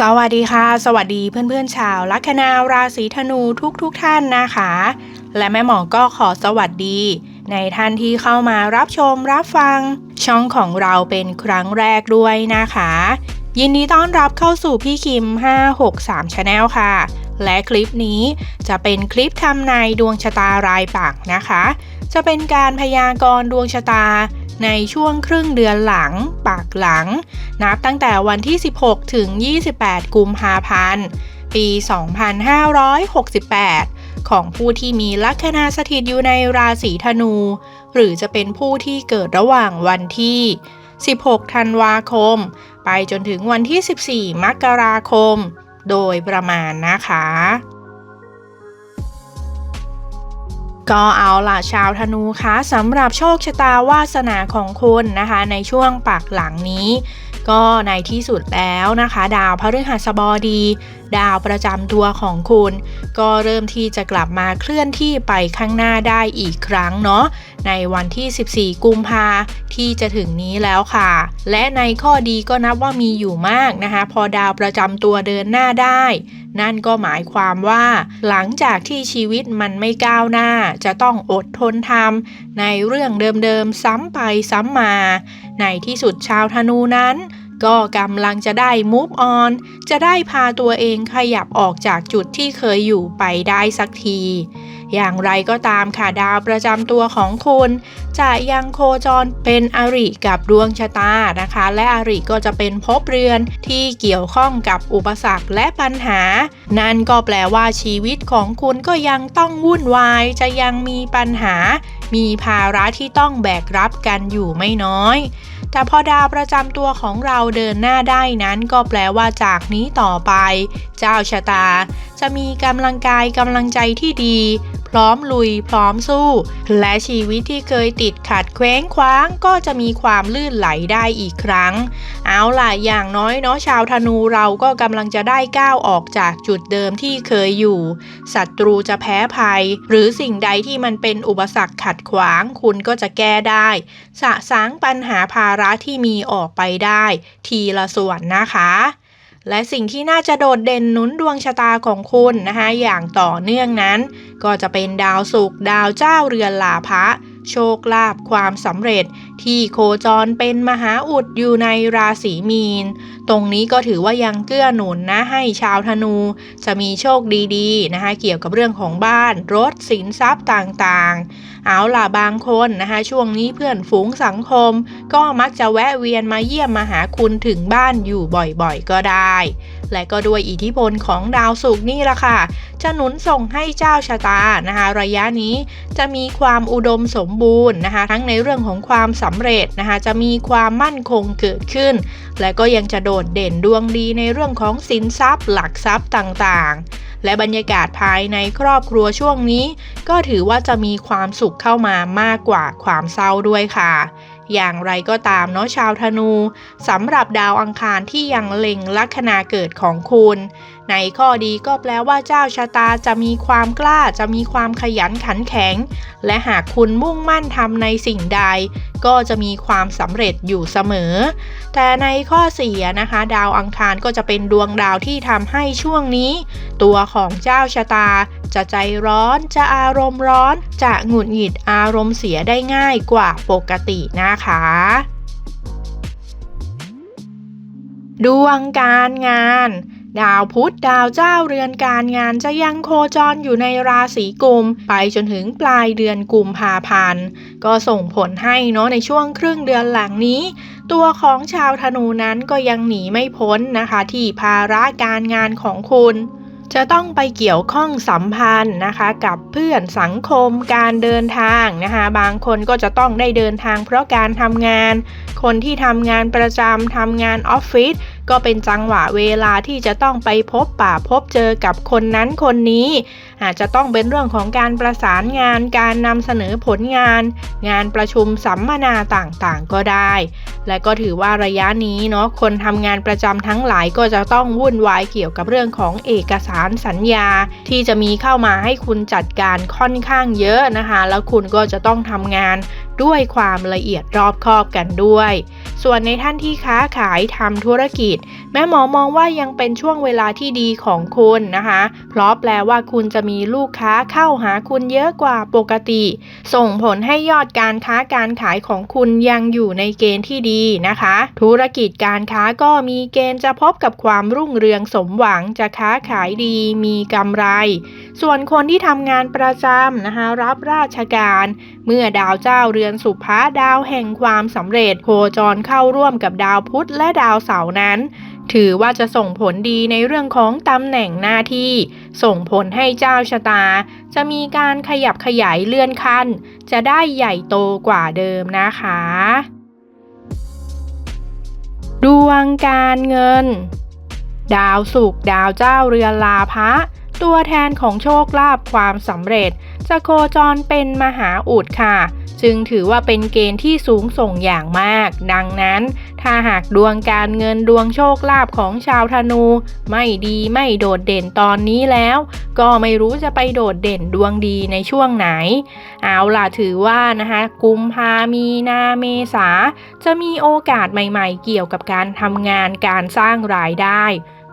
สวัสดีค่ะ สวัสดีเพื่อนๆชาวลัคนาราศีธนูทุกๆทท่านนะคะ และแม่หมอก็ขอสวัสดี ในท่านที่เข้ามารับชมรับฟัง ช่องของเราเป็นครั้งแรกด้วยนะคะ ยินดีต้อนรับเข้าสู่พี่คิม 563 Channel ค่ะ และคลิปนี้จะเป็นคลิปทำนายดวงชะตารายปักนะคะ จะเป็นการพยากรณ์ดวงชะตาในช่วงครึ่งเดือนหลังปากหลัง นับตั้งแต่วันที่ 16 ถึง 28 กุมภาพันธ์ ปี 2568 ของผู้ที่มีลัคนาสถิตอยู่ในราศีธนู หรือจะเป็นผู้ที่เกิดระหว่างวันที่ 16 ธันวาคม ไปจนถึงวันที่ 14 มกราคม โดยประมาณนะคะ ก็เอาล่ะชาวธนูคะสำหรับโชคชะตาวาสนาของคุณนะคะ ในช่วงปากหลังนี้ ก็ในที่สุดแล้วนะคะ ดาวพฤหัสบดีดาวประจำตัวของคุณ ก็เริ่มที่จะกลับมาเคลื่อนที่ไปข้างหน้าได้อีกครั้งเนาะในวันที่ 14 กุมภาที่จะถึงนี้แล้วค่ะ และในข้อดีก็นับว่ามีอยู่มากนะคะ พอดาวประจำตัวเดินหน้าได้ นั่นก็หมายความว่า หลังจากที่ชีวิตมันไม่ก้าวหน้า จะต้องอดทนทำในเรื่องเดิมๆซ้ำไปซ้ำมา ในที่สุดชาวธนูนั้น ก็กำลังจะได้ move on จะได้พาตัวเองขยับออกจากจุดที่เคยอยู่ไปได้สักที อย่างไรก็ตามค่ะดาวประจำตัวของคุณ จะยังโคจรเป็นอริกับดวงชะตานะคะ และอริก็จะเป็นภพเรือนที่เกี่ยวข้องกับอุปสรรคและปัญหา นั่นก็แปลว่าชีวิตของคุณก็ยังต้องวุ่นวาย จะยังมีปัญหา มีภาระที่ต้องแบกรับกันอยู่ไม่น้อย แต่พอดาวประจำตัวของเราเดินหน้าได้นั้นก็แปลว่าจากนี้ต่อไป เจ้าชะตา จะมีกำลังกายกำลังใจที่ดี พร้อมลุย พร้อมสู้ และชีวิตที่เคยติดขัดเคว้งคว้าง ก็จะมีความลื่นไหลได้อีกครั้ง เอาล่ะอย่างน้อยเนาะชาวธนูเราก็กำลังจะได้ก้าวออกจากจุดเดิมที่เคยอยู่ศัตรูจะแพ้ภัย หรือสิ่งใดที่มันเป็นอุปสรรคขัดขวาง คุณก็จะแก้ได้ สะสางปัญหาภาระที่มีออกไปได้ ทีละส่วนนะคะ และสิ่งที่น่าจะโดดเด่นหนุนดวงชะตาของคุณนะคะอย่างต่อเนื่องนั้น ก็จะเป็นดาวศุกร์ดาวเจ้าเรือนลาภะ โชคลาภความสำเร็จ ที่โคจรเป็นมหาอุดอยู่ในราศีมีน ตรงนี้ก็ถือว่ายังเกื้อหนุนนะให้ชาวธนู จะมีโชคดีๆนะคะเกี่ยวกับเรื่องของบ้านรถสินทรัพย์ต่างๆ เอาล่ะบางคนนะคะช่วงนี้เพื่อนฝูงสังคม ก็มักจะแวะเวียนมาเยี่ยมมาหาคุณถึงบ้านอยู่บ่อยๆ ก็ได้ และก็ด้วยอิทธิพลของดาวศุกร์นี่ละค่ะ จะหนุนส่งให้เจ้าชะตานะคะระยะนี้จะมีความอุดมสมบูรณ์นะคะ ทั้งในเรื่องของความสำเร็จนะคะจะมีความมั่นคงเกิดขึ้น และก็ยังจะโดดเด่นดวงดีในเรื่องของสินทรัพย์ หลักทรัพย์ต่างๆและบรรยากาศภายในครอบครัวช่วงนี้ ก็ถือว่าจะมีความสุขเข้ามามากกว่าความเศร้าด้วยค่ะ อย่างไรก็ตามเนาะชาวธนูสำหรับดาวอังคารที่ยังเล็งลัคนาเกิดของคุณ ในข้อดีก็แปลว่าเจ้าชะตาจะมีความกล้าจะมีความขยันขันแข็ง และหากคุณมุ่งมั่นทำในสิ่งใด ก็จะมีความสำเร็จอยู่เสมอ แต่ในข้อเสียนะคะ ดาวอังคารก็จะเป็นดวงดาวที่ทำให้ช่วงนี้ ตัวของเจ้าชะตาจะใจร้อนจะอารมณ์ร้อน จะหงุดหงิดอารมณ์เสียได้ง่ายกว่าปกตินะคะ ดวงการงาน ดาวพุธดาวเจ้าเรือนการงานจะยังโคจรอยู่ในราศีกุม ไปจนถึงปลายเดือนกุมภาพันธ์ก็ส่งผลให้เนาะในช่วงครึ่งเดือนหลังนี้ตัวของชาวธนูนั้นก็ยังหนีไม่พ้นนะคะ ที่ภาระการงานของคุณ จะต้องไปเกี่ยวข้องสัมพันธ์นะคะกับเพื่อนสังคมการเดินทางนะคะบางคนก็จะต้องได้เดินทางเพราะการทำงาน คนที่ทำงานประจำทำงานออฟฟิศ ก็เป็นจังหวะเวลาที่จะต้องไปพบป่าพบเจอกับคนนั้นคนนี้ อาจจะต้องเป็นเรื่องของการประสานงาน การนำเสนอผลงาน งานประชุมสัมมนาต่างๆ ก็ได้ และก็ถือว่าระยะนี้เนาะคนทำงานประจำทั้งหลายก็จะต้องวุ่นวายเกี่ยวกับเรื่องของเอกสารสัญญา ที่จะมีเข้ามาให้คุณจัดการค่อนข้างเยอะนะคะ แล้วคุณก็จะต้องทำงาน ด้วยความละเอียดรอบคอบกันด้วย ส่วนในท่านที่ค้าขายทำธุรกิจ แม่หมอมองว่ายังเป็นช่วงเวลาที่ดีของคุณนะคะ เพราะแปลว่าคุณจะมีลูกค้าเข้าหาคุณเยอะกว่าปกติ ส่งผลให้ยอดการค้าการขายของคุณยังอยู่ในเกณฑ์ที่ดีนะคะ ธุรกิจการค้าก็มีเกณฑ์จะพบกับความรุ่งเรืองสมหวังจะค้าขายดีมีกำไร ส่วนคนที่ทำงานประจำนะคะรับราชการ เมื่อดาวเจ้าเรือนสุภาดาวแห่งความสำเร็จโคจรเข้าร่วมกับดาวพุธและดาวเสาร์นั้น ถือว่าจะส่งผลดีในเรื่องของตำแหน่งหน้าที่ ส่งผลให้เจ้าชะตา จะมีการขยับขยายเลื่อนขั้น จะได้ใหญ่โตกว่าเดิมนะคะ ดวงการเงิน ดาวศุกดาวเจ้าเรือนลาภะตัวแทนของโชคลาภความสำเร็จ จะโคจรเป็นมหาอุดค่ะ จึงถือว่าเป็นเกณฑ์ที่สูงส่งอย่างมาก ดังนั้น ถ้าหากดวงการเงินดวงโชคลาภของชาวธนู ไม่ดีไม่โดดเด่นตอนนี้แล้ว ก็ไม่รู้จะไปโดดเด่นดวงดีในช่วงไหน เอาล่ะถือว่านะคะกุมภามีนาเมษาจะมีโอกาสใหม่ๆ เกี่ยวกับการทำงานการสร้างรายได้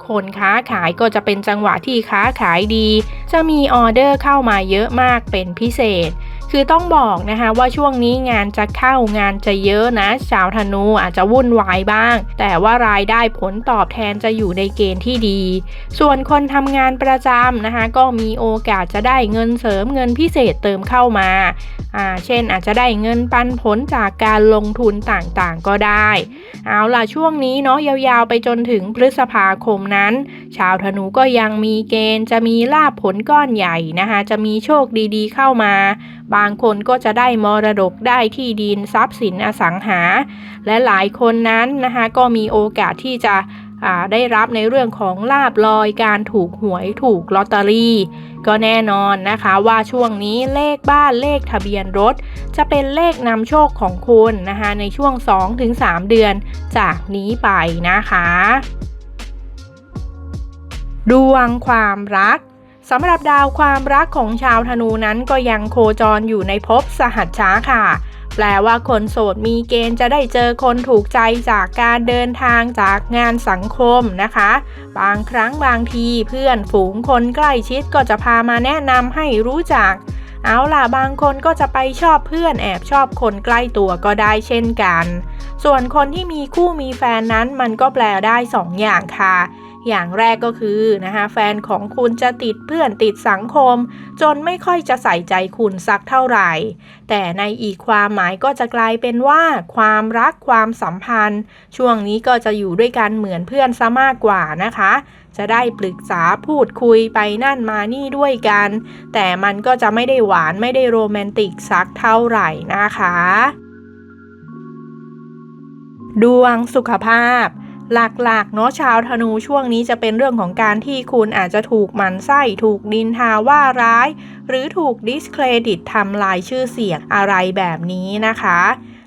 คนค้าขายก็จะเป็นจังหวะที่ค้าขายดี จะมีออเดอร์เข้ามาเยอะมากเป็นพิเศษ คือต้องบอกนะคะว่าช่วงนี้งานจะเข้างานจะเยอะนะชาวธนูอาจจะวุ่นวายบ้าง แต่ว่ารายได้ผลตอบแทนจะอยู่ในเกณฑ์ที่ดี ส่วนคนทำงานประจำนะคะก็มีโอกาสจะได้เงินเสริมเงินพิเศษเติมเข้ามาอ่าเช่นอาจจะได้เงินปันผลจากการลงทุนต่างๆก็ได้ เอาล่ะช่วงนี้เนาะยาวๆไปจนถึงพฤษภาคมนั้น ชาวธนูก็ยังมีเกณฑ์จะมีลาบผลก้อนใหญ่นะคะจะมีโชคดีๆเข้ามา บางคนก็จะได้มรดกได้ที่ดินทรัพย์สินอสังหา และหลายคนนั้นนะคะก็มีโอกาสที่จะได้รับในเรื่องของลาบลอยการถูกหวยถูกลอตเตอรี่ ก็แน่นอนนะคะว่าช่วงนี้เลขบ้านเลขทะเบียนรถ จะเป็นเลขนำโชคของคุณนะคะในช่วง 2-3 เดือนจากนี้ไปนะคะ ดวงความรัก สำหรับดาวความรักของชาวธนูนั้นก็ยังโคจรอยู่ในภพสหัชชาค่ะ แปลว่าคนโสดมีเกณฑ์จะได้เจอคนถูกใจจากการเดินทางจากงานสังคมนะคะ บางครั้งบางทีเพื่อนฝูงคนใกล้ชิดก็จะพามาแนะนำให้รู้จัก เอาล่ะบางคนก็จะไปชอบเพื่อนแอบชอบคนใกล้ตัวก็ได้เช่นกัน ส่วนคนที่มีคู่มีแฟนนั้นมันก็แปลได้สองอย่างค่ะ อย่างแรกก็คือนะคะแฟนของคุณจะติดเพื่อนติดสังคม จนไม่ค่อยจะใส่ใจคุณสักเท่าไหร่ แต่ในอีกความหมายก็จะกลายเป็นว่า ความรักความสัมพันธ์ ช่วงนี้ก็จะอยู่ด้วยกันเหมือนเพื่อนซะมากกว่านะคะ จะได้ปรึกษาพูดคุยไปนั่นมานี่ด้วยกัน แต่มันก็จะไม่ได้หวานไม่ได้โรแมนติกสักเท่าไหร่นะคะ ดวงสุขภาพ หลักๆ เนาะชาวธนูช่วงนี้จะเป็นเรื่องของการที่คุณอาจจะถูกหมันไส้ถูกดินทาว่าร้าย หรือถูกดิสเครดิตทำลายชื่อเสียงอะไรแบบนี้นะคะ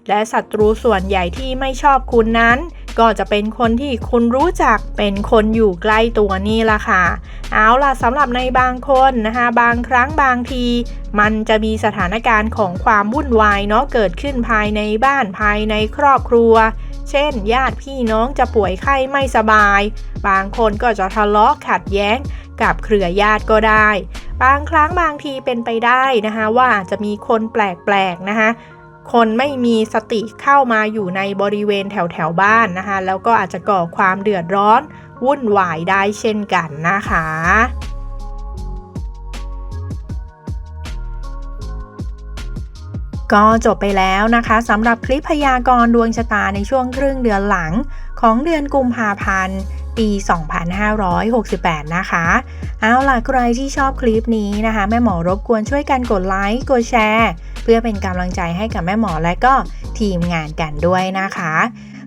และศัตรูส่วนใหญ่ที่ไม่ชอบคุณนั้นก็จะเป็นคนที่คุณรู้จักเป็นคนอยู่ใกล้ตัวนี่ละค่ะ เอาล่ะสำหรับในบางคนนะคะบางครั้งบางที มันจะมีสถานการณ์ของความวุ่นวายเนาะเกิดขึ้นภายในบ้านภายในครอบครัว เช่น ญาติพี่น้องจะป่วยไข้ไม่สบาย บางคนก็จะทะเลาะขัดแย้งกับเครือญาติก็ได้ บางครั้งบางทีเป็นไปได้นะคะว่าจะมีคนแปลกๆนะคะคนไม่มีสติเข้ามาอยู่ในบริเวณแถวแถวบ้านนะคะ แล้วก็อาจจะก่อความเดือดร้อน วุ่นวายได้เช่นกันนะคะ ก็จบไปแล้วนะคะสำหรับคลิปพยากรณ์ดวงชะตาในช่วงครึ่งเดือนหลัง ของเดือนกุมภาพันธ์ ปี 2568 นะคะ เอาล่ะใครที่ชอบคลิปนี้นะคะ แม่หมอรบกวนช่วยกันกดไลค์กดแชร์ เพื่อเป็นกำลังใจให้กับแม่หมอและก็ทีมงานกันด้วยนะคะ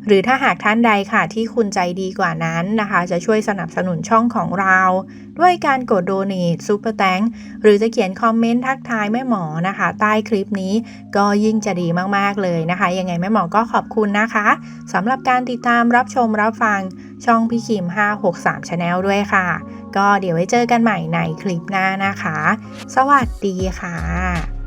หรือถ้าหากท่านใดค่ะที่คุณใจดีกว่านั้นนะคะ จะช่วยสนับสนุนช่องของเรา ด้วยการกดโดเน t ซูเปอร์แตงหรือจะเขียนคอมเมนต์ทักทายแม่หมอนะคะ ใต้คลิปนี้ก็ยิ่งจะดีมากๆเลยนะคะ ยังไงแม่หมอก็ขอบคุณนะคะสำหรับการติดตามรับชมรับฟังช่องพี่คิม 563 Channel ด้วยค่ะ ก็เดี๋ยวไว้เจอกันใหม่ในคลิปหน้านะคะ สวัสดีค่ะ